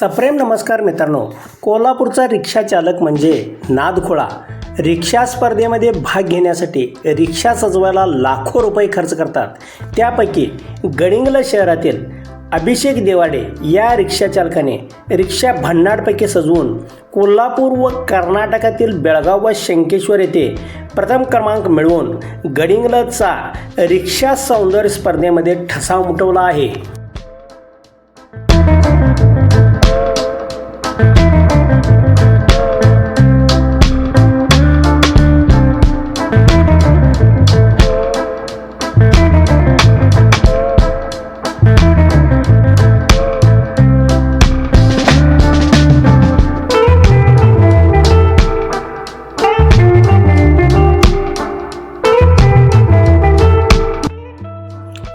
सप्रेम नमस्कार मित्रांनो. कोल्हापूरचा रिक्षा चालक म्हणजे नादखोळा. रिक्षा स्पर्धेमध्ये भाग घेण्यासाठी रिक्षा सजवायला लाखो रुपये खर्च करतात. त्यापैकी गडिंगला शहरातील अभिषेक देवाडे या रिक्षा चालकाने रिक्षा भन्नाटपैकी सजवून कोल्हापूर व कर्नाटकातील बेळगाव व शंकेश्वर येथे प्रथम क्रमांक मिळवून गडिंगलचा रिक्षा सौंदर्य स्पर्धेमध्ये ठसा उमटवला आहे.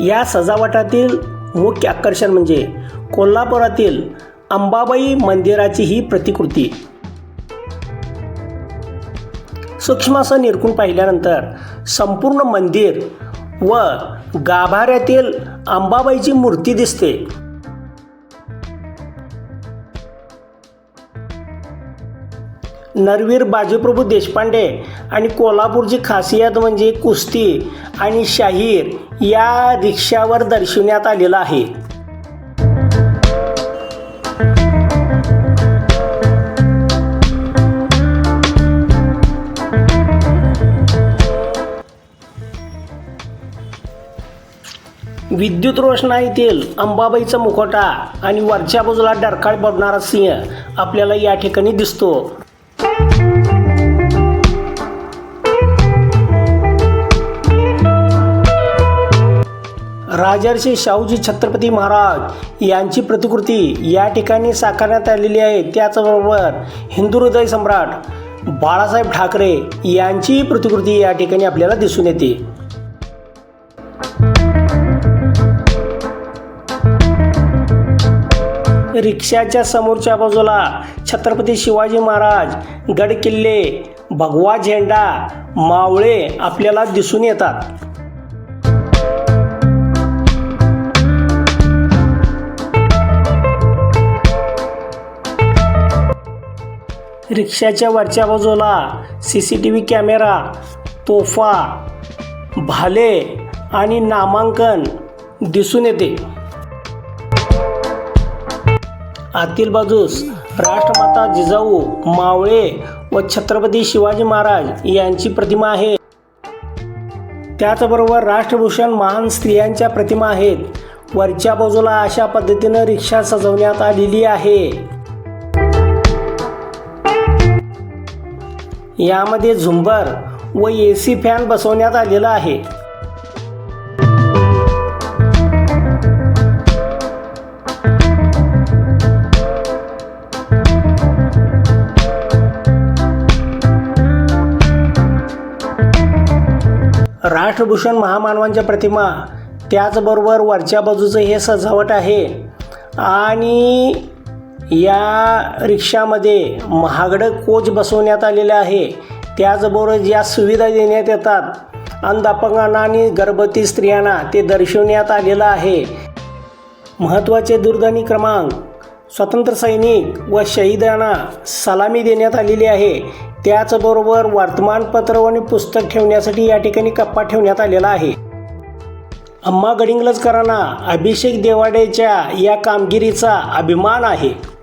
या सजावटातील मुख्य आकर्षण म्हणजे कोल्हापुरातील अंबाबाई मंदिराची ही प्रतिकृती. सूक्ष्म असं निरखून पाहिल्यानंतर संपूर्ण मंदिर व गाभाऱ्यातील अंबाबाईची मूर्ती दिसते. नरवीर बाजीप्रभू देशपांडे आणि कोल्हापूरची खासियत म्हणजे कुस्ती आणि शाहीर या रिक्षावर दर्शवण्यात आलेलं आहे. विद्युत रोषणाईतील अंबाबाईचा मुखोटा आणि वरच्या बाजूला डरकाळ बडणारा सिंह आपल्याला या ठिकाणी दिसतो. राजर्षी शाहूजी छत्रपती महाराज यांची प्रतिकृती या ठिकाणी साकारण्यात आलेली आहे. त्याचबरोबर हिंदू हृदय सम्राट बाळासाहेब ठाकरे यांचीही प्रतिकृती या ठिकाणी आपल्याला दिसून येते. रिक्षाच्या समोरच्या बाजूला छत्रपती शिवाजी महाराज गड किल्ले भगवा झेंडा मावळे आपल्याला दिसून येतात. रिक्षाच्या वरच्या बाजूला C C T V camera तोफा भाले आणि नामांकन दिसून येते. आतील बाजूस राष्ट्रमाता जिजाऊ मावळे व छत्रपती शिवाजी महाराज यांची प्रतिमा आहे. त्याचबरोबर राष्ट्रभूषण महान स्त्रियांच्या प्रतिमा आहेत. वरच्या बाजूला अशा पद्धतीनं रिक्षा सजवण्यात आलेली आहे. यामध्ये झुंबर व ए सी फॅन बसवण्यात आलेला आहे. राष्ट्रभूषण महामानवांच्या प्रतिमा त्याचबरोबर वरच्या बाजूचं हे सजावट आहे. आणि या रिक्षामध्ये महागडं कोच बसवण्यात आलेलं आहे. त्याचबरोबर ज्या सुविधा देण्यात येतात अंध अपंगांना आणि गर्भवती स्त्रियांना ते दर्शवण्यात आलेलं आहे. महत्त्वाचे दूरध्वनी क्रमांक स्वतंत्र सैनिक व शहीदांना सलामी देण्यात आलेली आहे. त्याचबरोबर वर्तमानपत्र आणि पुस्तक ठेवण्यासाठी या ठिकाणी कप्पा ठेवण्यात आलेला आहे. अम्मा गडिंगलजकरांना अभिषेक देवाडेच्या या कामगिरीचा अभिमान आहे.